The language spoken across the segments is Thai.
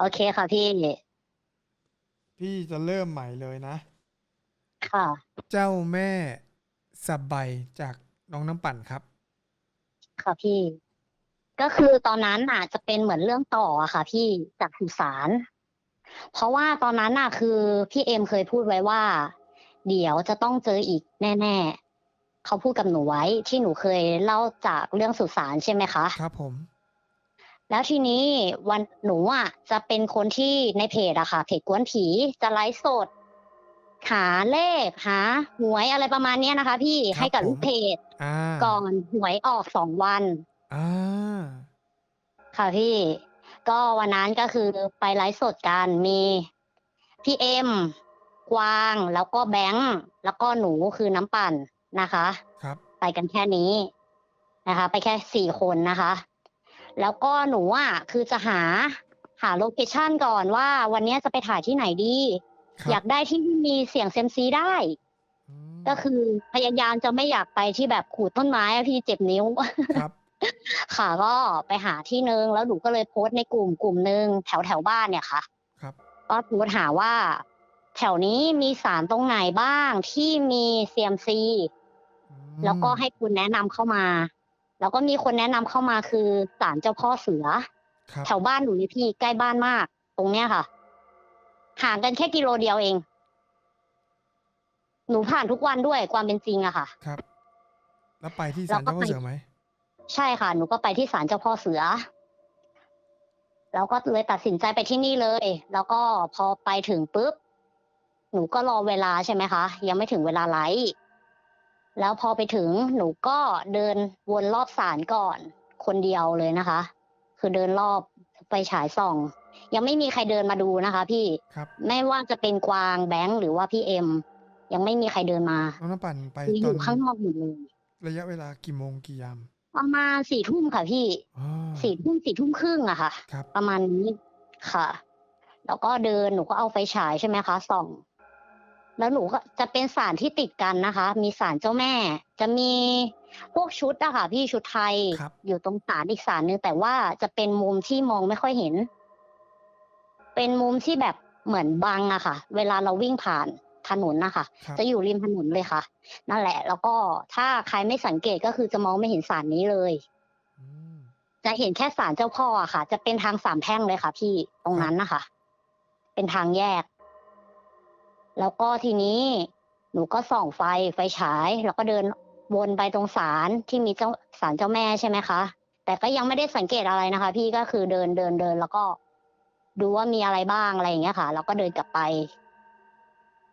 โอเคค่ะพี่ พี่จะเริ่มใหม่เลยนะ ค่ะ เจ้าแม่สบายจากน้องน้ำปั่นครับ ค่ะพี่ ก็คือตอนนั้นน่ะจะเป็นเหมือนเรื่องต่ออะค่ะ พี่จากสุสานเพราะว่าตอนนั้นน่ะคือพี่เอ็มเคยพูดไว้ว่า เดี๋ยวจะต้องเจออีกแน่ ๆ เขาพูดกับหนูไว้ที่หนูเคยเล่าจากเรื่องสุสานใช่ไหมคะ ครับผม แล้วทีนี้วันหนูอะจะเป็นคนที่ในเพจอะค่ะ เพจกวนผีจะไลฟ์สด หาเลขหาหวยอะไรประมาณเนี้ยนะคะ พี่ครับให้กับผมลูกเพจ อ่าก่อนหวยออกสองวัน อ่าค่ะพี่ ก็วันนั้นก็คือไปไลฟ์สดกันมีพี่เอ็มกวางแล้วก็แบงค์แล้วก็หนูคือน้ำปั่นนะคะ ครับ ไปกันแค่นี้นะคะ ไปแค่สี่คนนะคะ แล้วก็หนูอะคือจะหาหาโลเคชันก่อนว่าวันนี้จะไปถ่ายที่ไหนดีครับอยากได้ที่มีเสียงเซยมซีได้มก็คือพยายามจะไม่อยากไปที่แบบขูดต้นไม้อะพี่เจ็บนิ้วครับค่ะก็ไปหาที่นึงแล้วหนูก็เลยโพสต์ในกลุ่มกลุ่มหนึ่งแถวแถวบ้านเนี่ยค่ะ ครับก็โพสต์หาว่า แถวนี้มีสารตรงไหนบ้างที่มีเซียมซีอืมแล้วก็ให้คุณแนะนำเข้ามา แล้วก็มีคนแนะนำเข้ามาคือศาลเจ้าพ่อเสือครับแถวบ้านหนูนี่พี่ใกล้บ้านมาก ตรงเนี้ยค่ะห่างกันแค่กิโลเดียวเอง หนูผ่านทุกวันด้วยความเป็นจริงอะค่ะ ครับ แล้วไปที่แล้ศาวลก็เจ้าพ่อไปเสือไหมใช่ค่ะ หนูก็ไปที่ศาลเจ้าพ่อเสือ แล้วก็เลยตัดสินใจไปที่นี่เลย แล้วก็พอไปถึงปุ๊บ หนูก็รอเวลาใช่ไหมคะ ยังไม่ถึงเวลาไลฟ์ แล้วพอไปถึงหนูก็เดินวนรอบศาลก่อนคนเดียวเลยนะคะ คือเดินรอบไปฉายส่อง ยังไม่มีใครเดินมาดูนะคะ พี่ครับไม่ว่าจะเป็นกวางแบงค์หรือว่าพี่เอ็ม ยังไม่มีใครเดินมาน้องน้ำปั่นไปคืออตอยู่นข้างนอกหมดเลยระยะเวลากี่โมงกี่ยามประมาณสี่ทุ่มค่ะพี่อ๋อสี่ทุ่มสี่ทุ่มครึ่งอะค่ะ ครับ ประมาณนี้ค่ะ แล้วก็เดินหนูก็เอาไฟฉายใช่ไหมคะส่อง แล้วหนูก็จะเป็นสารที่ติดกันนะคะ มีสารเจ้าแม่ จะมีพวกชุดอะค่ะ พี่ชุดไทยครับ อยู่ตรงสารอีกสารหนึ่งแต่ว่าจะเป็นมุมที่มองไม่ค่อยเห็น เป็นมุมที่แบบเหมือนบังอะค่ะ เวลาเราวิ่งผ่านถนนนะคะ ครับ จะอยู่ริมถนนเลยค่ะ นั่นแหละ แล้วก็ถ้าใครไม่สังเกตก็คือจะมองไม่เห็นสารนี้เลย อืม จะเห็นแค่ศาลเจ้าพ่ออะค่ะ จะเป็นทางสามแพร่งเลยค่ะ พี่ตรงนั้นนะคะ เป็นทางแยก แล้วก็ทีนี้หนูก็ส่องไฟไฟฉาย แล้วก็เดินวนไปตรงศาลที่มีเจ้าศาลเจ้าแม่ใช่ไหมคะ แต่ก็ยังไม่ได้สังเกตอะไรนะคะ พี่ก็คือเดินเดินเดิน แล้วก็ดูว่ามีอะไรบ้างอะไรอย่างเงี้ยค่ะ แล้วก็เดินกลับไป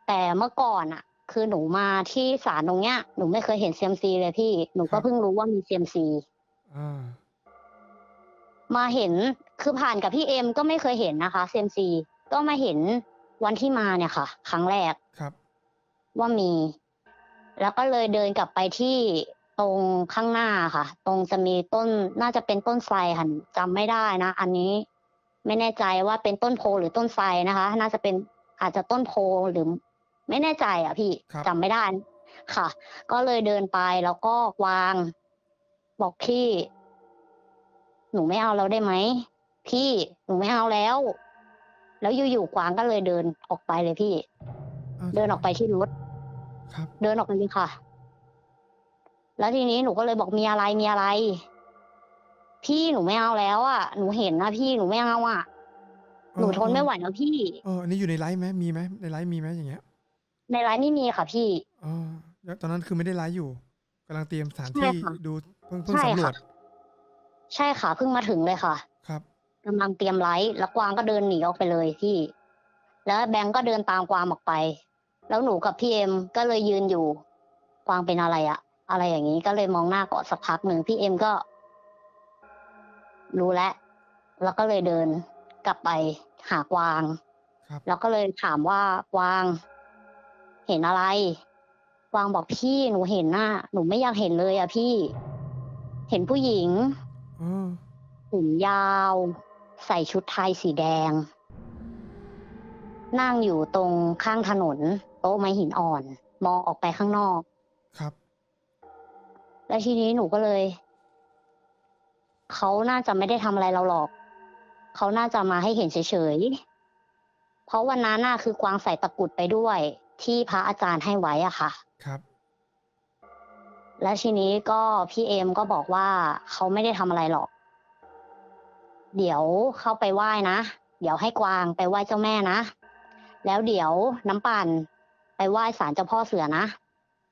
แต่เมื่อก่อนอะคือหนูมาที่ศาลตรงเนี้ยหนูไม่เคยเห็นเซียมซีเลยพี่หนูก็เพิ่งรู้ว่ามีเซียมซีอ่ามาเห็นคือผ่านกับพี่เอ็มก็ไม่เคยเห็นนะคะเซมซีก็มาเห็น วันที่มาเนี่ยค่ะ ครั้งแรกครับ ว่ามี แล้วก็เลยเดินกลับไปที่ตรงข้างหน้าค่ะ ตรงจะมีต้นน่าจะเป็นต้นไทรค่ะหนูจำไม่ได้นะ อันนี้ไม่แน่ใจว่าเป็นต้นโพหรือต้นไทรนะคะ น่าจะเป็นอาจจะต้นโพหรือ ไม่แน่ใจอะพี่ครับจำไม่ได้ค่ะ ก็เลยเดินไปแล้วก็วาง บอกพี่ หนูไม่เอาแล้วได้ไหมพี่หนูไม่เอาแล้ว แล้วอยู่ๆกวางก็เลยเดินออกไปเลยพี่าวเดินออกไปที่รถครับ เดินออกไปเลยค่ะ แล้วทีนี้หนูก็เลยบอกมีอะไรมีอะไร พี่หนูไม่เอาแล้วอะหนูเห็นนะพี่หนูไม่เอาอะหนูทนไม่ไหวแล้วพี่เอออันนี้อยู่ในไลฟ์ไหมมีไหมในไลฟ์มีไหมอย่างเงี้ย ในร้านนี่มีค่ะพี่อ๋อแล้วตอนนั้นคือไม่ได้ไลฟ์อยู่กำลังเตรียมสถานใช่ที่ค่ะดูเพิ่งเพิ่งใช่สำรวค่ะจใช่ค่ะเพิ่งมาถึงเลยค่ะครับ กำลังเตรียมไลฟ์แล้วกวางก็เดินหนีออกไปเลยพี่ แล้วแบงก์ก็เดินตามกวางออกไป แล้วหนูกับพี่เอ็มก็เลยยืนอยู่ กวางเป็นอะไรอะอะไรอย่างนี้ก็เลยมองหน้าเกาะสักพักหนึ่งพี่เอ็มก็ รู้แล้วแล้วก็เลยเดินกลับไปหากวาง ครับ แล้วก็เลยถามว่ากวาง เห็นอะไร กวางบอกพี่หนูเห็นน่ะหนูไม่อยากเห็นเลยอะพี่ เห็นผู้หญิงอ๋อผมยาว ใส่ชุดไทยสีแดง นั่งอยู่ตรงข้างถนน โต๊ะไม้หินอ่อน มองออกไปข้างนอก ครับ แล้วทีนี้หนูก็เลย เขาน่าจะไม่ได้ทำอะไรเราหรอก เขาน่าจะมาให้เห็นเฉยๆ เพราะวันนั้นน่ะคือกวางใส่ตะกรุดไปด้วย ที่พระอาจารย์ให้ไว้อะค่ะ ครับแล้วทีนี้ก็พี่เอ็มก็บอกว่าเขาไม่ได้ทำอะไรหรอก เดี๋ยวเข้าไปไหว้นะ เดี๋ยวให้กวางไปไหว้เจ้าแม่นะ แล้วเดี๋ยวน้ำปั่นไปไหว้ศาลเจ้าพ่อเสือนะ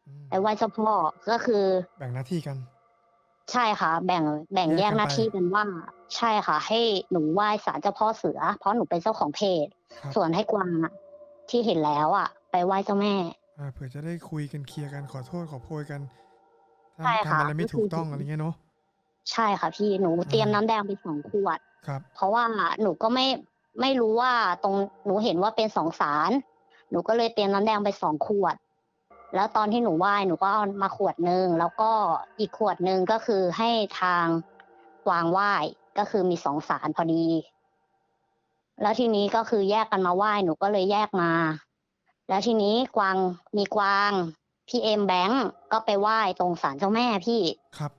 อืมไปไหว้เจ้าพ่อก็คือ แบ่งหน้าที่กัน ใช่ค่ะ แบ่งแบ่งแยแยกกกันหน้าไปที่กันว่า ใช่ค่ะ ให้หนูไหว้ศาลเจ้าพ่อเสือ เพราะหนูเป็นเจ้าของเพจ ครับ ส่วนให้กวางอะที่เห็นแล้วอะไปไหว้เจ้าแม่ อ่าเผื่อจะได้คุยกันเคลียร์กันขอโทษขอโพยกันใช่ทำค่ะทำอะไรไม่ก็คือถูกต้องอะไรเงี้ยเนาะ ใช่ค่ะพี่หนูเตรียมอ่าน้ำแดงไปสองขวด ครับ เพราะว่าหนูก็ไม่ไม่รู้ว่าตรงหนูเห็นว่าเป็นสองสาร หนูก็เลยเตรียมน้ำแดงไปสองขวด แล้วตอนที่หนูไหว้หนูก็เอามาขวดหนึ่งแล้วก็อีกขวดหนึ่งก็คือให้ทางกวางไหว้ก็คือมีสองสารพอดี แล้วทีนี้ก็คือแยกกันมาไหว้หนูก็เลยแยกมา แล้วทีนี้กวางมีกวางพี่เอ็มแบงก์ก็ไปไหว้ตรงศาลเจ้าแม่พี่ ครับ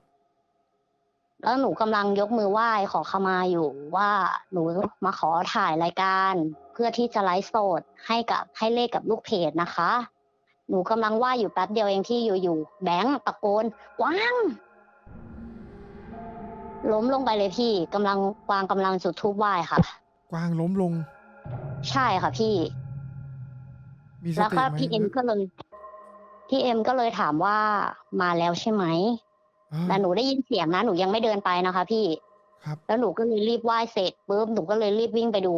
แล้วหนูกำลังยกมือไหว้ขอขมาอยู่ว่าหนูมาขอถ่ายรายการ เพื่อที่จะไลฟ์สดให้กับให้เลขกับลูกเพจนะคะ หนูกำลังไหว้อยู่แป๊บเดียวเองที่อยู่ๆแบงค์ตะโกนกวางล้มลงไปเลยพี่กำลังกวางกำลังจุดทูบไหว้ค่ะ กวางล้มลง ใช่ค่ะพี่มีสแล้วติก็ไหมพี่เอ็มก็เลยพี่เอ็มก็เลยถามว่ามาแล้วใช่ไหมอ่า แต่หนูได้ยินเสียงนะหนูยังไม่เดินไปนะคะ พี่ครับ แล้วหนูก็เลยรีบไหว้เสร็จปุ๊บหนูก็เลยรีบวิ่งไปดู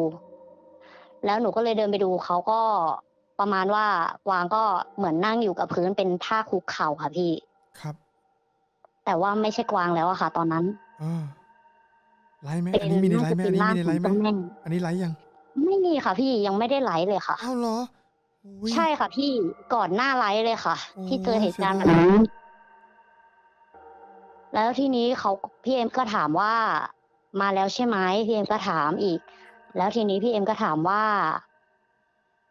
แล้วหนูก็เลยเดินไปดูเขาก็ประมาณว่ากวางก็เหมือนนั่งอยู่กับพื้นเป็นท่าคุกเข่าค่ะพี่ ครับแต่ว่าไม่ใช่กวางแล้วอะค่ะ ตอนนั้น อ่าไลฟ์ไหมเป็อันนนี้มีในน่าไลจะฟ์ไหมเป็อันนนี้ร่างมีในขไลองฟ์ไหมเจ้าแม่ อันนี้ไลฟ์ยังไม่มีค่ะ พี่ยังไม่ได้ไลฟ์เลยค่ะ อ้าวเหรออุ๊ย ใช่ค่ะพี่ก่อนหน้าไลฟ์เลยค่ะ โอ้ที่เจอเหตุการณ์เสีแบยบดายนั้น แล้วทีนี้เขาพี่เอ็มก็ถามว่า มาแล้วใช่ไหมพี่เอ็มก็ถามอีก แล้วทีนี้พี่เอ็มก็ถามว่า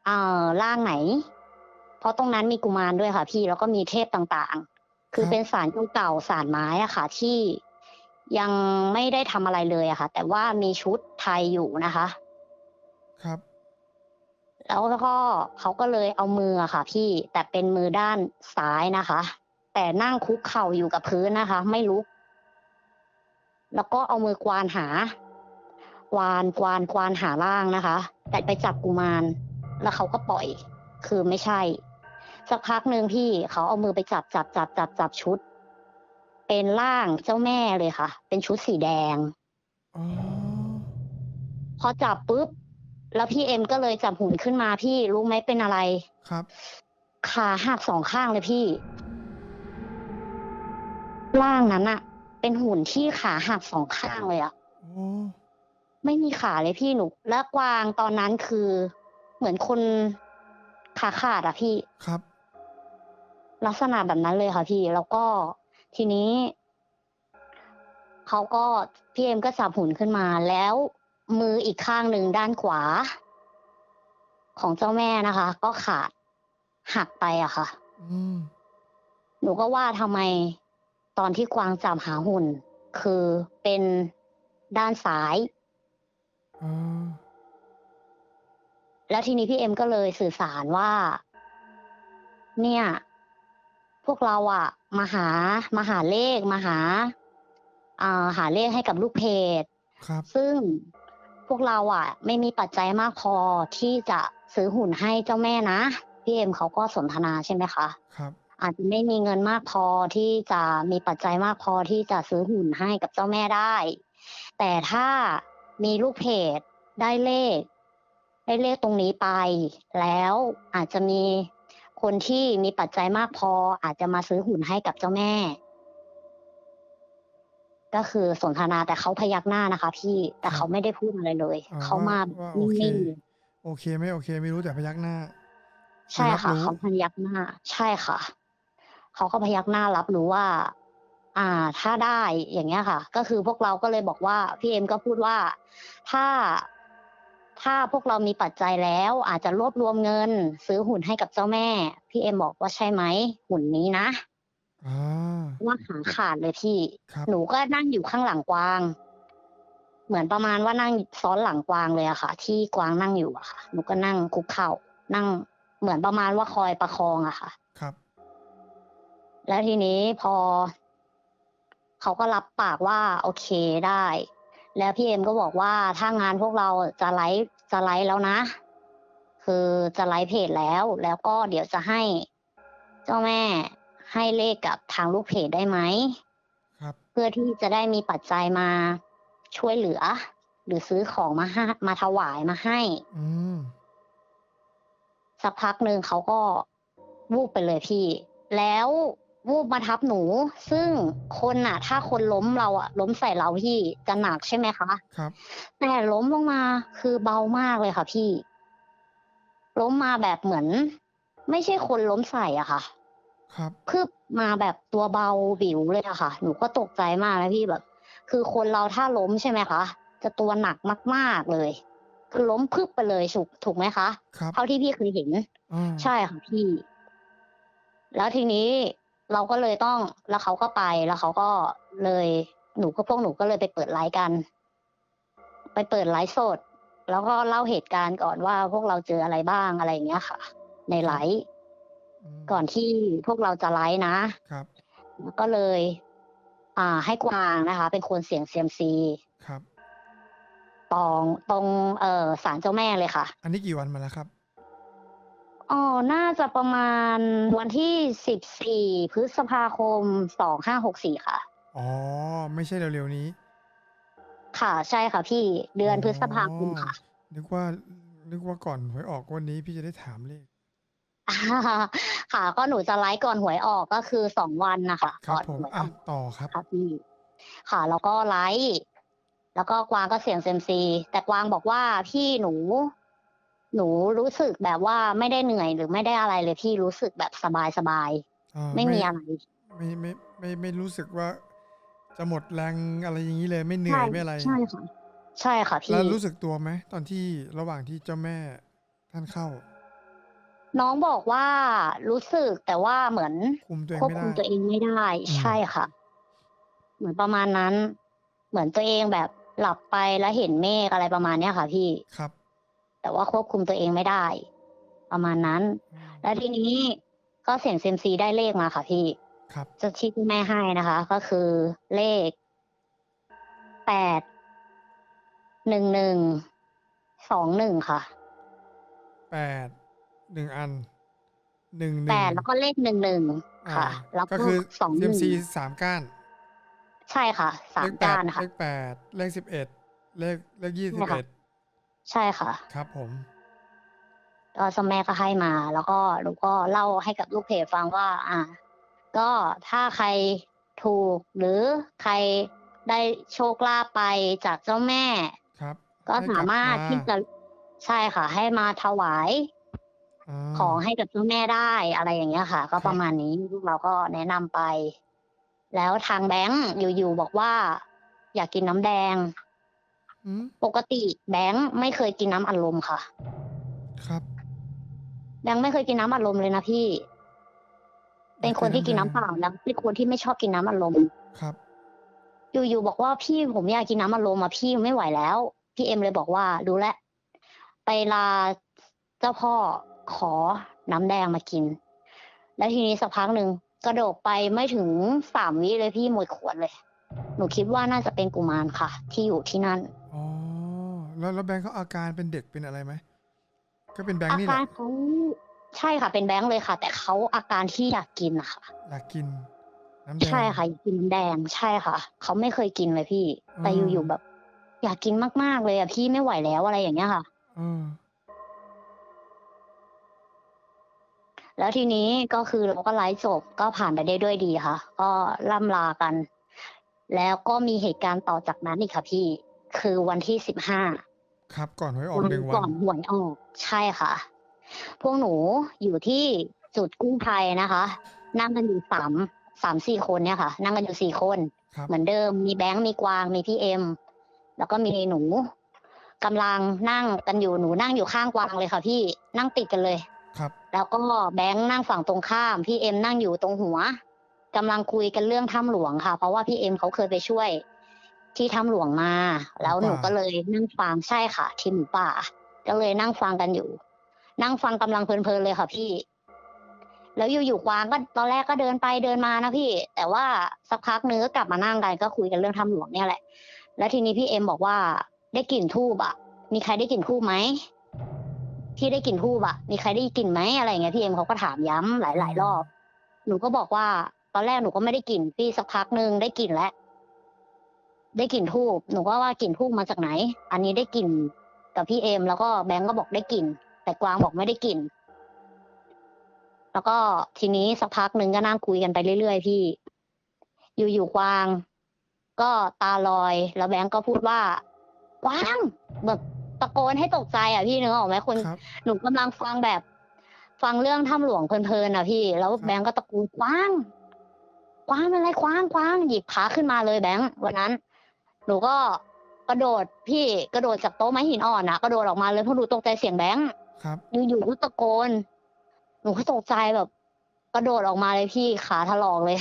เอ่อร่างไหน เพราะตรงนั้นมีกุมารด้วยค่ะ พี่แล้วก็มีเทพต่างๆ คือเป็นสารเก่าๆสารไม้อะค่ะ ที่ยังไม่ได้ทำอะไรเลยอะค่ะ แต่ว่ามีชุดไทยอยู่นะคะ ครับ แล้วก็เขาก็เลยเอามืออะค่ะ พี่แต่เป็นมือด้านซ้ายนะคะ แต่นั่งคุกเข่าอยู่กับพื้นนะคะ ไม่ลุก แล้วก็เอามือกวานหากวานกวานกวานหาล่างนะคะ แต่ไปจับกุมาร แล้วเขาก็ปล่อย คือไม่ใช่ สักพักหนึ่งพี่เขาเอามือไปจับจับจับจับจับชุด เป็นร่างเจ้าแม่เลยค่ะ เป็นชุดสีแดงอ๋อพอจับปุ๊บ แล้วพี่เอ็มก็เลยจับหุ่นขึ้นมาพี่รู้ไหมเป็นอะไรครับขาหักสองข้างเลยพี่ ร่างนั้นอะเป็นหุ่นที่ขาหักสองข้างเลยอะโอ้ไม่มีขาเลยพี่หนู และกวางตอนนั้นคือ เหมือนคนขาขาดอะพี่ครับ ลักษณะแบบนั้นเลยค่ะพี่ แล้วก็ทีนี้เขาก็พี่เอ็มก็จับหุ่นขึ้นมาแล้ว มืออีกข้างหนึ่งด้านขวา ของเจ้าแม่นะคะ ก็ขาดหักไปอะค่ะอืมหนูก็ว่าทำไม ตอนที่กวางจับหาหุ่น คือเป็นด้านซ้ายอ่าแล้วทีนี้พี่เอ็มก็เลยสื่อสารว่า เนี่ย พวกเราอะมาหามาหาเลขมาหาอ่าหาเลขให้กับลูกเพจครับ ซึ่งพวกเราอะไม่มีปัจจัยมากพอที่จะซื้อหุ่นให้เจ้าแม่นะ พี่เอ็มเขาก็สนทนาใช่ไหมคะ ครับ อาจจะไม่มีเงินมากพอที่จะมีปัจจัยมากพอที่จะซื้อหุ่นให้กับเจ้าแม่ได้ แต่ถ้ามีลูกเพจได้เลข ได้เลขตรงนี้ไป แล้วอาจจะมีคนที่มีปัจจัยมากพอ อาจจะมาซื้อหุ่นให้กับเจ้าแม่ ก็คือสนทนาแต่เขาพยักหน้านะคะ พี่แต่เขาไม่ได้พูดอะไรเลยอ่าเขามาว่าว่าโอเคนิ่งโอเคไม่โอเค ไม่รู้แต่พยักหน้าๆใช่ค่ะรับรู้เขาพยักหน้า ใช่ค่ะ เขาก็พยักหน้ารับรู้ว่า อ่า ถ้าได้อย่างเงี้ยค่ะ ก็คือพวกเราก็เลยบอกว่าพี่เอ็มก็พูดว่าถ้าถ้าพวกเรามีปัจจัยแล้ว อาจจะรวบรวมเงิน ซื้อหุ่นให้กับเจ้าแม่ พี่เอ็มบอกว่าใช่ไหมหุ่นนี้นะอ่าว่าขาขาดเลยพี่ครับหนูก็นั่งอยู่ข้างหลังกวาง เหมือนประมาณว่านั่งซ้อนหลังกวางเลยอะค่ะ ที่กวางนั่งอยู่อะค่ะ หนูก็นั่งคุกเข่า นั่งเหมือนประมาณว่าคอยประคองอะค่ะ ครับ แล้วทีนี้พอ เขาก็รับปากว่าโอเคได้ แล้วพี่เอ็มก็บอกว่าถ้างานพวกเราจะไลฟ์จะไลฟ์แล้วนะ คือจะไลฟ์เพจแล้ว แล้วก็เดี๋ยวจะให้ เจ้าแม่ให้เลขกับทางลูกเพจได้ไหมครับ เพื่อที่จะได้มีปัจจัยมาช่วยเหลือ หรือซื้อของมาให้มาถวายมาให้ อืมสักพักหนึ่งเขาก็วูบไปเลยพี่ แล้ว วูบมาทับหนู ซึ่งคนน่ะถ้าคนล้มเราอะล้มใส่เราพี่จะหนักใช่ไหมคะครับ แต่ล้มลงมาคือเบามากเลยค่ะพี่ ล้มมาแบบเหมือน ไม่ใช่คนล้มใส่อะค่ะ ครับคือมาแบบตัวเบาบิวเลยอะค่ะ หนูก็ตกใจมากนะพี่แบบ คือคนเราถ้าล้มใช่ไหมคะจะตัวหนักมากๆเลย คือล้มพึบไปเลยถูกถูกไหมคะครับเท่าที่พี่เคยเห็นอ่าใช่ค่ะพี่ แล้วทีนี้ เราก็เลยต้องแล้วเขาก็ไปแล้วเขาก็เลยหนูก็พวกหนูก็เลยไปเปิดไลฟ์กัน ไปเปิดไลฟ์สด แล้วก็เล่าเหตุการณ์ก่อนว่าพวกเราเจออะไรบ้างอะไรอย่างเงี้ยค่ะ ในไลฟ์มก่อนที่พวกเราจะไลฟ์นะครับแล้วก็เลย อ่า ให้กวางนะคะ เป็นคนเสี่ยงเซียมซีครับตรงตรงเอ่อศาลเจ้าแม่เลยค่ะ อันนี้กี่วันมาแล้วครับ อ๋อ น่าจะประมาณวันที่สิบสี่พฤษภาคมสองห้าหกสี่ค่ะ อ๋อ ไม่ใช่เร็วๆนี้ค่ะ ใช่ค่ะพี่เดือนพฤษภาคมค่ะ นึกว่า นึกว่าก่อนหวยออกวันนี้พี่จะได้ถามเลข ค่ะ ก็หนูจะไลฟ์ก่อนหวยออกก็คือสองวันนะคะครับก่อนผมหวยออะอกต่อครับ ค่ะพี่ ค่ะ แล้วก็ไลฟ์แล้วก็กวางก็เสี่ยงเซยมซี แต่กวางบอกว่าพี่หนู หนูรู้สึกแบบว่าไม่ได้เหนื่อยหรือไม่ได้อะไรเลยพี่รู้สึกแบบสบายสบายอ่าๆไม่มีอะไรไม่ไม่ไม่ไม่รู้สึกว่า จะหมดแรงอะไรอย่างนี้เลยไม่เหนื่อยไม่อะไร ใช่ค่ะใช่ค่ะพี่ แล้วรู้สึกตัวไหมตอนที่ระหว่างที่เจ้าแม่ท่านเข้า น้องบอกว่ารู้สึกแต่ว่าเหมือนคุมตัวเองควบไม่คุมได้ตัวเองไม่ได้ อืม ใช่ค่ะ เหมือนประมาณนั้น เหมือนตัวเองแบบหลับไปแล้วเห็นเมฆอะไรประมาณเนี้ยค่ะ พี่ ครับ แต่ว่าควบคุมตัวเองไม่ได้ ประมาณนั้นอืมแล้วทีนี้ก็เสี่ยงเซยมซีได้เลขมาค่ะพี่ครับจะที่คุณแม่ให้นะคะ ก็คือเลขแปดหนึ่งหนึ่งสองหนึ่งค่ะแปดหนึ่งอันหนึ่งหแปนึ่งดแล้วก็เลขหนึ่งหนึ่งอ่าค่ะ แล้วก็ก็คือสองหเซียนึ่มงซีสามก้าน ใช่ค่ะสาเลมขแปดก้านค่ะเลขแปดเลขสิบเอ็ดเลขเลขยี่สิใช่บค่ะเอ็ด ใช่ค่ะครับผมก็สมแม่ก็ให้มา แล้วก็หนูก็เล่าให้กับลูกเพจฟังว่า อ่า ก็ถ้าใครถูกหรือใครได้โชคลาภไปจากเจ้าแม่ ครับ ก็ให้สามารถกลับที่จะใช่ค่ะ ให้มาถวายาของให้กับเจ้าแม่ได้อะไรอย่างเงี้ยค่ะ ก็ครับประมาณนี้ลูกเราก็แนะนำไป แล้วทางแบงค์อยู่ๆบอกว่า อยากกินน้ำแดง อืมปกติแบงค์ไม่เคยกินน้ำอัดลมค่ะ ครับ แบงค์ไม่เคยกินน้ำอัดลมเลยนะพี่ เป็นคนที่กินน้ำเปล่าแล้วเป็นคนที่ไม่ชอบกินน้ำอัดลม ครับ อยู่ๆบอกว่าพี่ผมอยากกินน้ำอัดลมอะพี่ไม่ไหวแล้ว พี่เอ็มเลยบอกว่าดูแลวไปลาเจ้าพ่อขอน้ำแดงมากิน แล้วทีนี้สักพักหนึ่งกระโดดไปไม่ถึงสามวิเลยพี่หมดขวดเลย หนูคิดว่าน่าจะเป็นกุมารค่ะ ที่อยู่ที่นั่น อ๋อแล้วแล้วแบงค์เขาอาการเป็นเด็กเป็นอะไรไหมก็เป็นแบงค์อานี่แหการละเขาใช่ค่ะเป็นแบงค์เลยค่ะ แต่เขาอาการที่อยากกินนะคะอยากกิน น้ำแดง ใช่ค่ะอยากกินน้ำแดงใช่ค่ะเขาไม่เคยกินเลยพี่ แต่อืม อยู่ๆแบบ อยากกินมากๆเลยอะพี่ไม่ไหวแล้วอะไรอย่างเงี้ยค่ะ เออแล้วทีนี้ก็คือเราก็ไลฟ์จบก็ผ่านไปได้ด้วยดีค่ะ ก็ล่ำลากัน แล้วก็มีเหตุการณ์ต่อจากนั้นอีกค่ะพี่ คือวันที่สิบห้าครับก่อนหวยออกหนึ่งวัก่อนนหวยออกใช่ค่ะ พวกหนูอยู่ที่จุดกู้ภัยนะคะ นั่งกันอยู่สามสามสี่คนเนี่ยค่ะ นั่งกันอยู่สี่คนครับเหมือนเดิมมีแบงค์มีกวางมีพี่เอ็มแล้วก็มีหนูกำลังนั่งกันอยู่หนูนั่งอยู่ข้างกวางเลยค่ะ พี่นั่งติดกันเลยครับ แล้วก็แบงค์นั่งฝั่งตรงข้าม พี่เอ็มนั่งอยู่ตรงหัวกำลังคุยกันเรื่องถ้ำหลวงค่ะ เพราะว่าพี่เอ็มเขาเคยไปช่วย ที่ถ้ำหลวงมา แล้วหนูป่าก็เลยนั่งฟังใช่ค่ะ ทีมหมูป่า ก็เลยนั่งฟังกันอยู่ นั่งฟังกำลังเพลินๆเลยค่ะพี่ แล้วอยู่ๆกวางก็ตอนแรกก็เดินไปเดินมานะพี่ แต่ว่าสักพักนึงก็กลับมานั่งกันก็คุยกันเรื่องถ้ำหลวงเนี่ยแหละ แล้วทีนี้พี่เอ็มบอกว่าได้กลิ่นทูบอะมีใครได้กลิ่นทูบไหมพี่ได้กลิ่นทูบอะมีใครได้กลิ่นไหมอะไรอย่างเงี้ยพี่เอ็มเขาก็ถามย้ำหลาย ๆ รอบ หนูก็บอกว่าตอนแรกหนูก็ไม่ได้กลิ่นพี่สักพักหนึ่งได้กลิ่นแล้ว ได้กลิ่นทูบหนูก็ว่ากลิ่นทูบมาจากไหน อันนี้ได้กลิ่นกับพี่เอ็มแล้วก็แบงก์ก็บอกได้กลิ่นแต่กวางบอกไม่ได้กลิ่นแล้วก็ทีนี้สักพักหนึ่งก็นั่งคุยกันไปเรื่อยๆพี่ อยู่ๆกวาง ก็ตาลอย แล้วแบงก์ก็พูดว่ากวางแบบตะโกนให้ตกใจอะพี่นึกออกไหมคนครับ หนูกำลังฟังแบบ ฟังเรื่องถ้ำหลวงเพลินๆอะพี่ แล้วครับแบงก์ก็ตะโกนกว้างกว้างเป็นไรกว้างกว้างหยิบขาขึ้นมาเลยแบงก์วันนั้น หนูก็กระโดดพี่กระโดดจากโต๊ะไม้หินอ่อนนะกระโดดออกมาเลยเพราะหนูตกใจเสียงแบงก์ครับ อยู่ๆก็ตะโกน หนูก็ตกใจแบบ กระโดดออกมาเลยพี่ขาถลอกเลย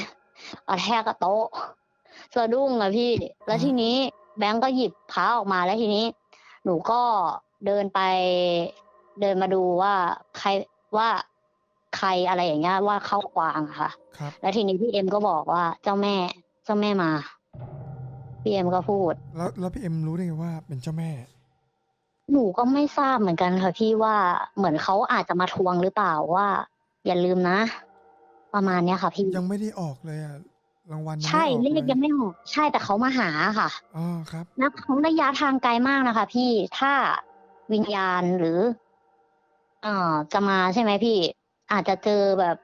กระแทกกับโต๊ะสะดุ้งอะพี่ แล้วทีนี้แบงก์ก็หยิบพาออกมาแล้วทีนี้ หนูก็เดินไป เดินมาดูว่าใครว่าใครอะไรอย่างเงี้ยว่าเข้ากวางอะค่ะ ครับ แล้วทีนี้พี่เอ็มก็บอกว่าเจ้าแม่เจ้าแม่มา พี่เอ็มก็พูด แล้วแล้วพี่เอ็มรู้ได้ไงว่าเป็นเจ้าแม่ หนูก็ไม่ทราบเหมือนกันค่ะพี่ว่าเหมือนเขาอาจจะมาทวงหรือเปล่าว่า อย่าลืมนะ ประมาณเนี้ยค่ะ พี่ยังไม่ได้ออกเลยอะรางวัลยังใช่ไม่ออกเลขยังไม่ออกใช่แต่เขามาหาค่ะ อ๋อครับนะเขาระยะทางไกลมากนะคะ พี่ถ้าวิญญาณหรือ เอ่อจะมาใช่ไหมพี่ อาจจะเจอแบบ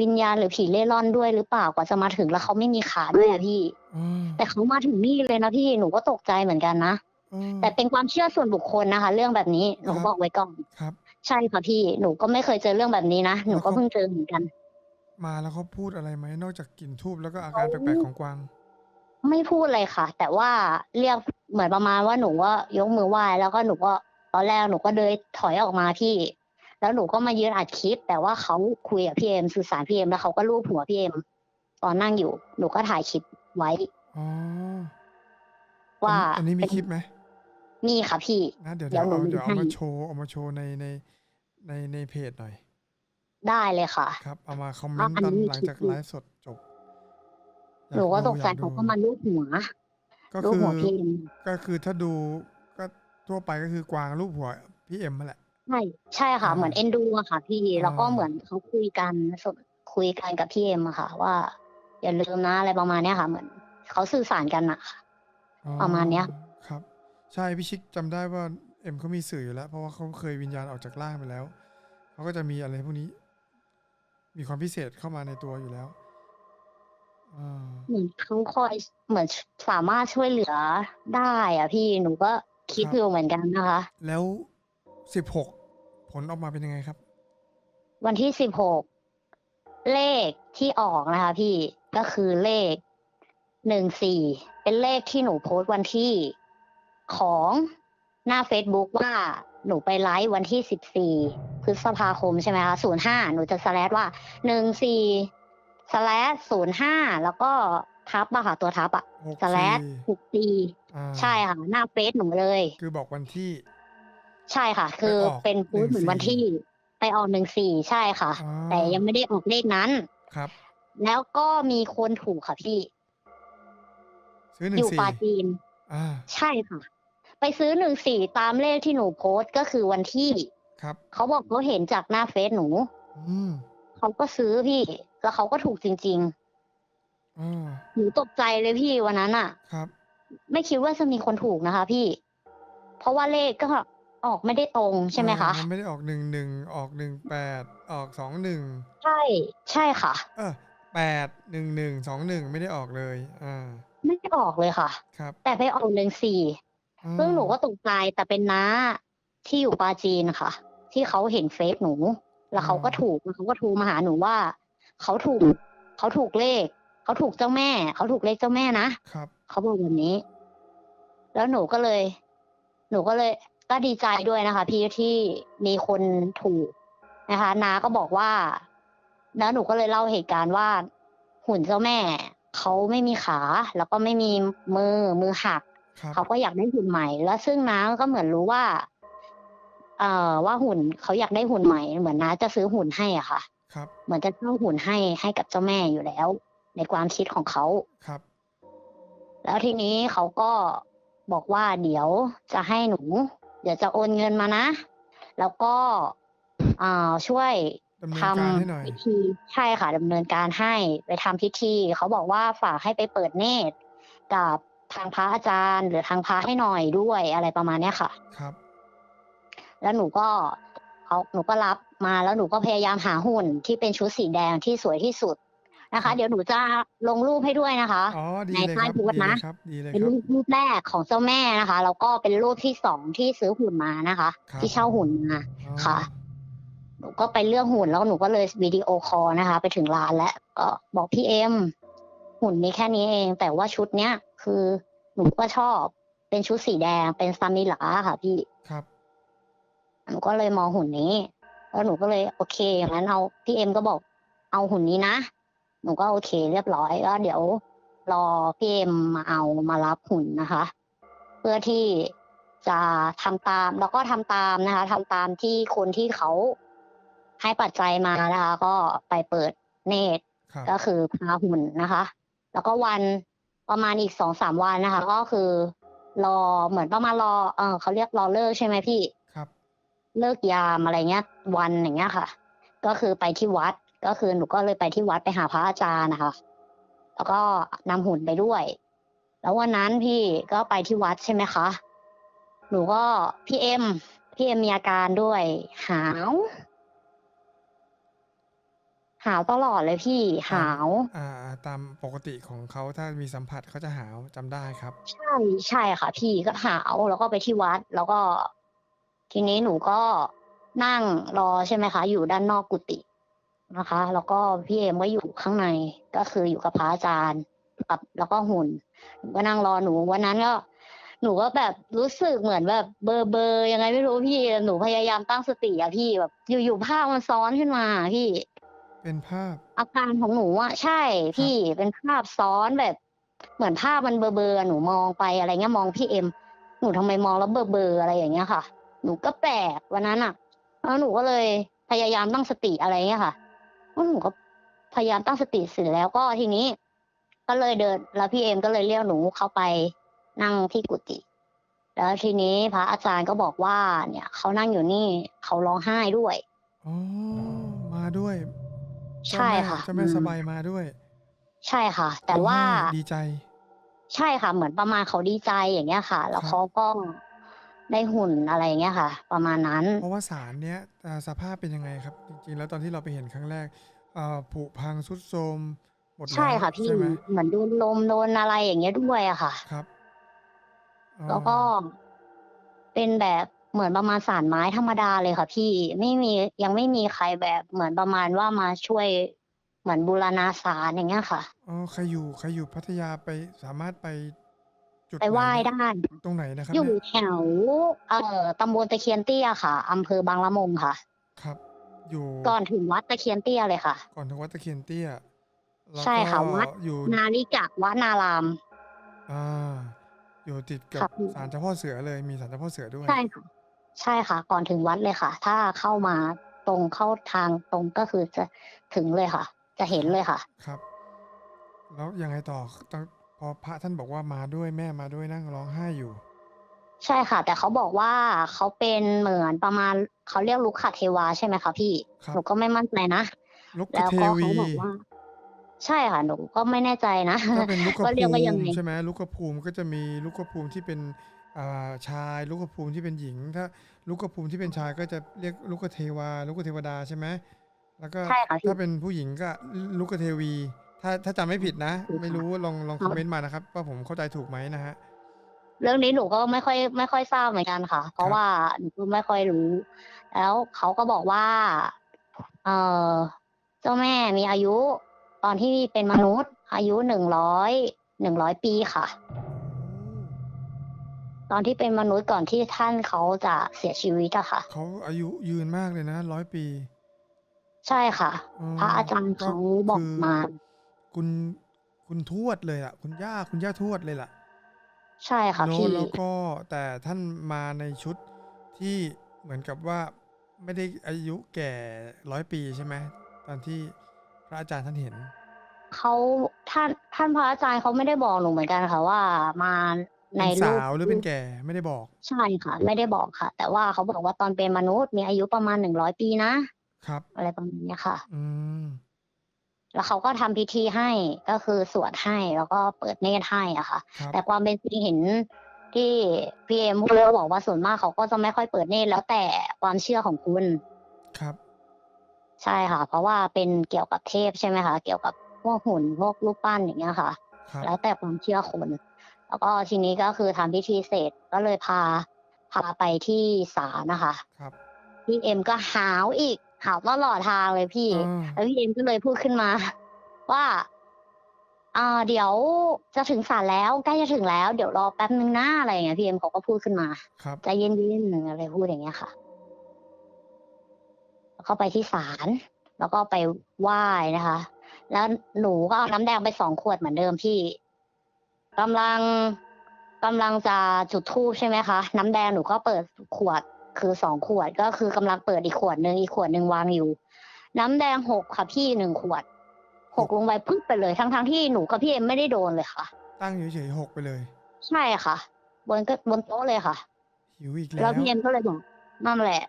วิญญาณหรือผีเล่ร่อนด้วยหรือเปล่ากว่าจะมาถึงแล้วเขาไม่มีขาด้วยอะพี่อ๋อแต่เขามาถึงนี่เลยนะพี่หนูก็ตกใจเหมือนกันนะอ๋อแต่เป็นความเชื่อส่วนบุคคลนะคะ เรื่องแบบนี้หนูครับ บอกไว้ก่อน ครับ ใช่ค่ะพี่หนูก็ไม่เคยเจอเรื่องแบบนี้นะหนูแล้วก็เขาเพิ่งเจอเหมือนกัน มาแล้วเขาพูดอะไรไหมนอกจากกลิ่นทูบแล้วก็อาการแปลกๆของกวาง ไม่พูดเลยค่ะ แต่ว่าเรียกเหมือนประมาณว่าหนูว่ายกมือไหว้แล้วก็หนูก็ตอนแรกหนูก็เดินถอยออกมาพี่ แล้วหนูก็มายืนอัดคลิป แต่ว่าเขาคุยกับพี่เอ็มสื่อสารพี่เอ็มแล้วเขาก็ลูบหัวพี่เอ็มตอนนั่งอยู่ หนูก็ถ่ายคลิปไว้อ๋อว่าอันอันนี้มีเป็นคลิปไหมมีค่ะพี่นะเดี๋ยวเดี๋เดี๋ยยววหนูเอาเดี๋ยวเอาให้มาโชว์เอามาโชว์ในในในในเพจหน่อย ได้เลยค่ะ ครับเอามาคอมเมอะนต์อันตอนนี้มีหลังคลิปจากอยู่ไลฟ์สดจบอยาหนูก็ดูตกใจอยเขาดูก็มาลูบหัวก็ลูบคือหัวพี่เอ็มก็คือถ้าดูก็ทั่วไปก็คือกวางรูปหัวพี่เอ็มมาแหละ ใช่ ใช่ค่ะอ่าเหมือนเอ็นดูอะค่ะ พี่อ่าแล้วก็เหมือนเขาคุยกันสดคุยกันกับพี่เอ็มอะค่ะ ว่า อย่าลืมนะอะไรประมาณเนี้ยค่ะ เหมือนเขาสื่อสารกันอะค่ะ อ๋อประมาณเนี้ย ครับ ใช่พี่ชิคจำได้ว่าเอ็มเขามีสื่ออยู่แล้ว เพราะว่าเขาเคยวิญญาณออกจากร่างไปแล้วเขาก็จะมีอะไรพวกนี้ มีความพิเศษเข้ามาในตัวอยู่แล้วอ่าเหมือนเขาคอยเหมือนสามารถช่วยเหลือได้อะพี่หนูก็คิดอยู่เหมือนกันนะคะ แล้ว สิบหกผลออกมาเป็นยังไงครับ วันที่สิบหกเลขที่ออกนะคะพี่ก็คือเลขหนึ่งสี่เป็นเลขที่หนูโพสต์วันที่ของหน้า Facebook ว่าหนูไปไลฟ์วันที่สิบสี่พฤษภาคมใช่ไหมคะศูนย์ห้าหนูจะสแลดว่าหนึ่งสี่สแลดศูนย์ห้าแล้วก็ทับอะค่ะตัวทับอะหกสแลดสี่หกสี่อ่าใช่ค่ะหน้าเฟซหนูเลย คือบอกวันที่ ใช่ค่ะ คือไปออกเป็นพูดเหมือนวัน14ที่ไปออกหนึ่งสี่ใช่ค่ะ อ๋อแต่ยังไม่ได้ออกเลขนั้น ครับ แล้วก็มีคนถูกค่ะพี่ซื้อหนึ่องยู่สี่ปาจีน อ่าใช่ค่ะ ไปซื้อหนึ่งสี่ตามเลขที่หนูโพสต์ก็คือวันที่ ครับ เขาบอกเขาเห็นจากหน้าเฟซหนู อืมเขาก็ซื้อพี่ แล้วเขาก็ถูกจริง อ่าๆ หนูตกใจเลยพี่วันนั้นอะครับ ไม่คิดว่าจะมีคนถูกนะคะ พี่ เพราะว่าเลขก็ ออกไม่ได้ตรงใช่ไหมคะอ่ามันไม่ได้ออกหนึ่งหนึ่งออกหนึ่งแปดออกสองหนึ่งใช่ใช่ค่ะ เออแปดหนึ่งหนึ่งสองหนึ่งไม่ได้ออกเลยอ่าไม่ได้ออกเลยค่ะ ครับ แต่ไปออกหนึ่งสี่อ่าซึ่งหนูก็ตกใจแต่เป็นน้าที่อยู่ปาจีนค่ะ ที่เขาเห็นเฟซหนู แล้วเขาก็ถูกแล้วเขาก็โทรมาหาหนูว่า เขาถูกเขาถูกเลข เขาถูกเจ้าแม่ เขาถูกเลขเจ้าแม่นะครับเขาบอกแบบนี้ แล้วหนูก็เลย หนูก็เลย ก็ดีใจด้วยนะคะ พี่ที่มีคนถูกนะคะน้าก็บอกว่า แล้วหนูก็เลยเล่าเหตุการณ์ว่า หุ่นเจ้าแม่เขาไม่มีขา แล้วก็ไม่มีมือมือหักครับเขาก็อยากได้หุ่นใหม่ แล้วซึ่งน้าก็เหมือนรู้ว่า เอ่อว่าหุ่นเขาอยากได้หุ่นใหม่ เหมือนน้าจะซื้อหุ่นให้อะค่ะ ครับ เหมือนจะเช่าหุ่นให้ให้กับเจ้าแม่อยู่แล้ว ในความคิดของเขาครับ แล้วทีนี้เขาก็บอกว่าเดี๋ยวจะให้หนู เดี๋ยวจะโอนเงินมานะ แล้วก็อ่าช่วยดำเนินทการให้หน่อยำพิธีใช่ค่ะดำเนินการให้ไปทำพิธีเขาบอกว่าฝากให้ไปเปิดเนตรกับทางพระอาจารย์ หรือทางพระให้หน่อยด้วยอะไรประมาณเนี้ยค่ะ ครับ แล้วหนูก็เขาหนูก็รับมาแล้วหนูก็พยายามหาหุ่นที่เป็นชุดสีแดงที่สวยที่สุด นะครัคะบเดี๋ยวหนูจะลงรูปให้ด้วยนะคะ อ๋อดีในเลยคใต้รับโพสดีต์เลยนะครับดีเลยเป็นครัรูบปรูปแรกของเจ้าแม่นะคะแล้วก็เป็นรูปที่สองที่ซื้อหุ่นมานะคะ ครับ ที่เช่าหุ่นมา อ๋อค่ะ หนูก็ไปเลือกหุ่นแล้วหนูก็เลยวิดีโอคอลนะคะ ไปถึงร้านแล้วก็บอกพี่เอ็มหุ่นมีแค่นี้เอง แต่ว่าชุดเนี้ยคือหนูก็ชอบเป็นชุดสีแดงเป็นซามิลาค่ะพี่ ครับ หนูก็เลยมองหุ่นนี้ แล้วหนูก็เลยโอเคอย่างนั้นเอาพี่เอ็มก็บอกเอาหุ่นนี้นะ หนูก็โอเคเรียบร้อยก็เดี๋ยวรอพี่เอ็มมาเอามารับหุ่นนะคะ เพื่อที่จะทำตามแล้วก็ทำตามนะคะทำตามที่คนที่เขาให้ปัจจัยมานะคะ ก็ไปเปิดเนตรครับก็คือพาหุ่นนะคะ แล้วก็วันประมาณอีกสองสามวันนะคะ ก็คือ รอเหมือนประมาณรอเออเขาเรียกรอเลิกใช่ไหมพี่ครับ เลิกยามอะไรเงี้ย วันอย่างเงี้ยค่ะ ก็คือไปที่วัด ก็คือหนูก็เลยไปที่วัดไปหาพระอาจารย์นะคะ แล้วก็นำหุ่นไปด้วย แล้ววันนั้นพี่ก็ไปที่วัดใช่ไหมคะหนูก็พี่เอ็มพี่เอ็มมีอาการด้วยหาว หาวตลอดเลยพี่หาว อ่า ตามปกติของเขาถ้ามีสัมผัสเขาจะหาวจำได้ครับ ใช่ใช่ค่ะ พี่ก็หาวแล้วก็ไปที่วัด แล้วก็ ทีนี้หนูก็นั่งรอใช่ไหมคะ อยู่ด้านนอกกุฏิ นะคะ แล้วก็พี่เอ็มก็อยู่ข้างในก็คืออยู่กับพระอาจารย์กับแล้วก็หุ่นหนูก็นั่งรอหนูวันนั้นก็หนูก็แบบรู้สึกเหมือนแบบเบอร์เบอร์ยังไงไม่รู้พี่หนูพยายามตั้งสติอะพี่แบบ อยู่ๆภาพมันซ้อนขึ้นมาพี่ เป็นภาพ อาการของหนูอะใช่พี่เป็นภาพซ้อนแบบ เหมือนภาพมันเบลอๆหนูมองไปอะไรเงี้ยมองพี่เอ็มหนูทำไมมองแล้วเบลอๆอะไรอย่างเงี้ยค่ะ หนูก็แปลกวันนั้นอะแล้วหนูก็เลยพยายามตั้งสติอะไรเงี้ยค่ะแล้ว หนูก็พยายามตั้งสติเสร็จแล้วก็ทีนี้ ก็เลยเดิน แล้วพี่เอ็มก็เลยเรียกหนูเข้าไปนั่งที่กุฏิแล้วทีนี้พระอาจารย์ก็บอกว่า เนี่ยเขานั่งอยู่นี่เขาร้องไห้ด้วยอ๋อมาด้วยใช่ค่ะเจ้าแม่อืมสบายมาด้วย ใช่ค่ะ แต่ว่าร้องไห้ดีใจ ใช่ค่ะ เหมือนประมาณเขาดีใจอย่างเงี้ยค่ะ แล้วครับเขาก็ ได้หุ่นอะไรอย่างเงี้ยค่ะ ประมาณนั้น เพราะว่าสารเนี้ยอ่าสภาพเป็นยังไงครับ จริงๆ แล้วตอนที่เราไปเห็นครั้งแรกอ่าผุพังสุดโทรมหมดแล้วใช่ค่ะพี่ใช่ไหมเหมือนโดนลมโดนอะไรอย่างเงี้ยด้วยอะค่ะ ครับอ๋อแล้วก็เป็นแบบเหมือนประมาณสารไม้ธรรมดาเลยค่ะพี่ไม่มียังไม่มีใครแบบเหมือนประมาณว่ามาช่วยเหมือนบูรณาสารอย่างเงี้ยค่ะ อ๋อใครอยู่ใครอยู่พัทยาไปสามารถไป จุดไปไหว้นเนี่ยได้ ตรงไหนนะครับอยู่เนี่ยแถวเอ่อตำบลตะเคียนเตี้ยค่ะอำเภอบางละมุงค่ะ ครับ อยู่ก่อนถึงวัดตะเคียนเตี้ยเลยค่ะ ก่อนถึงวัดตะเคียนเตี้ยแล้วใช่ค่ะก็วัดอยู่นาฬิกะวัดนารามอ่าอยู่ติดกับค่ะพี่ศาลเจ้าพ่อเสือเลยมีศาลเจ้าพ่อเสือด้วยใช่ค่ะใช่ค่ะ ก่อนถึงวัดเลยค่ะ ถ้าเข้ามาตรงเข้าทางตรงก็คือจะถึงเลยค่ะ จะเห็นเลยค่ะ ครับ แล้วยังไงต่อ ตอนพอพระท่านบอกว่ามาด้วยแม่มาด้วยนั่งร้องไห้อยู่ ใช่ค่ะ แต่เขาบอกว่าเขาเป็นเหมือนประมาณเขาเรียกลุกขเทวาใช่ไหมคะพี่ครับ หนูก็ไม่มั่นใจนะลุกแล้วเทก็วีเขาบอกว่า ใช่ค่ะหนูก็ไม่แน่ใจนะ ก็เป็นลูกกระว่าเรียกภูว่ายังมิไง ใช่ไหมลูกกระภูมิก็จะมีลูกกระภูมิที่เป็นอ่าชายลูกกระภูมิที่เป็นหญิง ถ้าลูกกระภูมิที่เป็นชายก็จะเรียกลูกกเทวาลูกเทวดาใช่ไหมแล้วก็ใช่ค่ะพี่ ถ้าเป็นผู้หญิงก็ลูกเทวี ถ้าถ้าจำไม่ผิดนะถูกค่ะไม่รู้ลองลองครัคอบมเมนต์มานะครับว่าผมเข้าใจถูกไหมนะฮะ เรื่องนี้หนูก็ไม่ค่อยไม่ค่อยทราบเหมือนกันค่ะ เพราะว่าหนูก็ไม่ค่อยรู้ แล้วเขาก็บอกว่า เออเจ้าแม่มีอายุ ตอนที่เป็นมนุษย์ อายุหนึ่งร้อยหนึ่งร้อยปีค่ะ ตอนที่เป็นมนุษย์ก่อนที่ท่านเขาจะเสียชีวิตอะค่ะ เขาอายุยืนมากเลยนะร้อยปี ใช่ค่ะอ๋อพระอาจารย์เขาบอกมา คุณคุณคุณทวดเลยล่ะ คุณย่าคุณย่าทวดเลยล่ะ ใช่ค่ะเนอะพี่ แล้วก็แต่ท่านมาในชุดที่เหมือนกับว่าไม่ได้อายุแก่ร้อยปีใช่ไหมตอนที่พระอาจารย์ท่านเห็น เขาท่านท่านพระอาจารย์เขาไม่ได้บอกหนูเหมือนกันค่ะว่ามาในเป็นรูปสาวหรือเป็นแก่ไม่ได้บอก ใช่ค่ะ ไม่ได้บอกค่ะ แต่ว่าเขาบอกว่าตอนเป็นมนุษย์มีอายุประมาณหนึ่งร้อยปีนะครับ อะไรประมาณเนี้ยค่ะ อืม แล้วเขาก็ทำพิธีให้ก็คือสวดให้แล้วก็เปิดเนตรให้อะค่ะครับแต่ความเป็นจริงเห็นที่พีเอ็มพูดแล้วบอกว่าส่วนมากเขาก็จะไม่ค่อยเปิดเนตรแล้วแต่ความเชื่อของคุณครับ ใช่ค่ะ เพราะว่าเป็นเกี่ยวกับเทพใช่ไหมคะเกี่ยวกับพวกหุ่นพวกรูปปั้นอย่างเงี้ยค่ะครับแล้วแต่ความเชื่อคนแล้วก็ทีนี้ก็คือทำพิธีเสร็จก็เลยพาพาไปที่ศาลนะคะ ครับพี่เอ็มก็หาวอีก หาวตลอดทางเลยพี่อ่าแล้วพี่เอ็มก็เลยพูดขึ้นมา ว่าอ่าเดี๋ยวจะถึงศาลแล้วใกล้จะถึงแล้ว เดี๋ยวรอแป๊บนึงนะอะไรอย่างเงี้ยพี่เอ็มเขาก็พูดขึ้นมา ครับ ใจเย็นๆอะไรพูดอย่างเงี้ยค่ะ แล้วก็ไปที่ศาล แล้วก็ไปไหว้นะคะ แล้วหนูก็เอาน้ำแดงไปสองขวดเหมือนเดิมพี่กำลังกำลังจะจุดธูปใช่ไหมคะ น้ำแดงหนูก็เปิดขวด คือสองขวดก็คือกำลังเปิดอีกขวดหนึ่งอีกขวดหนึ่งวางอยู่ น้ำแดงหกค่ะพี่หนึ่งขวดหกลงไปพึ่ไปเลยทั้งทั้งๆที่หนูกับพี่เอ็มไม่ได้โดนเลยค่ะ ตั้งอยู่เฉยๆหกไปเลย ใช่ค่ะ บนก็บนโต๊ะเลยค่ะหิวอีกแล้แล้ววพี่เอ็มก็เลยบอกนั่นแหละ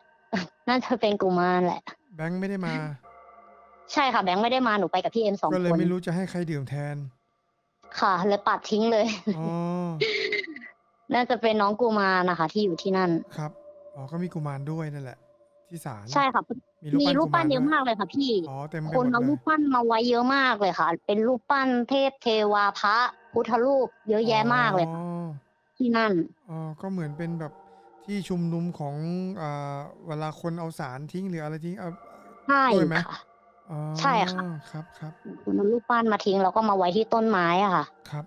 น่าจะเป็นกุมารแหละ แบงค์ไม่ได้มา ใช่ค่ะ แบงค์ไม่ได้มาหนูไปกับพี่เอ็มสองก็เลยคนไม่รู้จะให้ใครดื่มแทน ค่ะเลยปัดทิ้งเลยอ๋อน่าจะเป็นน้องกุมารนะคะ ที่อยู่ที่นั่นครับ อ๋อก็มีกุมารด้วยนั่นแหละ ที่ศาลใช่ค่ะมีรูปปั้นเยอะกุรมากเลยค่ะ พี่ด้วยอ๋อเต็มไปคนหมดเอาเลรูยปปั้นมาไว้เยอะมากเลยค่ะ เป็นรูปปั้นเทพเทวาพระพุทธรูป เยอะแยะมากเลยค่ะอ๋อที่นั่นอ๋อก็เหมือนเป็นแบบที่ชุมนุมของอ่าเวลาคนเอาสารทิ้งหรืออะไรทิ้งเอาใช่ด้วยไหมค่ะอ๋อใช่ค่ะครับครับคนเอารูปปั้นมาทิ้งแล้วก็มาไว้ที่ต้นไม้อะค่ะ ครับ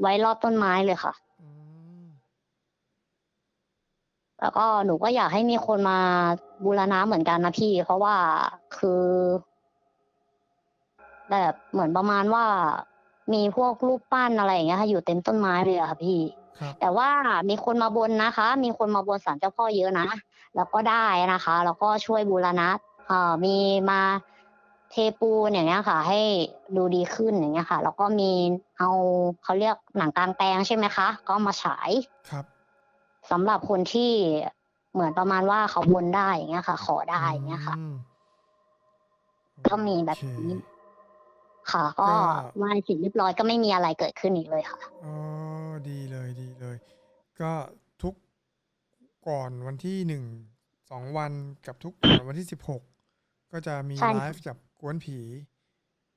ไว้รอบต้นไม้เลยค่ะ อืม แล้วก็หนูก็อยากให้มีคนมาบูรณะเหมือนกันนะพี่ เพราะว่าคือ แบบเหมือนประมาณว่า มีพวกรูปปั้นอะไรอย่างเงี้ยค่ะอยู่เต็มต้นไม้เลยอะค่ะพี่ ครับ แต่ว่ามีคนมาบนนะคะ มีคนมาบนศาลเจ้าพ่อเยอะนะ แล้วก็ได้นะคะ แล้วก็ช่วยบูรณะเอ่อมีมาเทปูนอย่างเงี้ยค่ะ ให้ดูดีขึ้นอย่างเงี้ยค่ะ แล้วก็มีเอาเขาเรียกหนังกลางแปลงใช่ไหมคะ ก็มาฉาย ครับ สำหรับคนที่เหมือนประมาณว่าเขาบนได้อย่างเงี้ยค่ะ ขอได้อย่างเงี้ยค่ะอืมก็มีแบบนี้โอเคค่ะก็ก็ไหว้เสร็จเรียบร้อยก็ไม่มีอะไรเกิดขึ้นอีกเลยค่ะอ๋อดีเลยดีเลย ก็ทุกก่อนวันที่หนึ่งสองวันกับทุกก่อนวันที่สิบหกก็จะมีใช่ไลฟ์จับกวนผี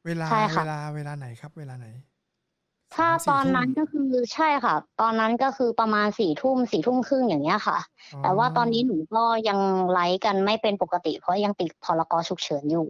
เวลาใช่ค่ะเวลาเวลาไหนครับ เวลาไหน ถ้าสมตสี่อนนั้นทุ่มก็คือใช่ค่ะ ตอนนั้นก็คือประมาณสี่ทุ่มสี่ทุ่มครึ่งอย่างเงี้ยค่ะ แต่ว่าตอนนี้หนูก็ยังไลฟ์กันไม่เป็นปกติ เพราะยังติดพรกฉุกเฉินอยู่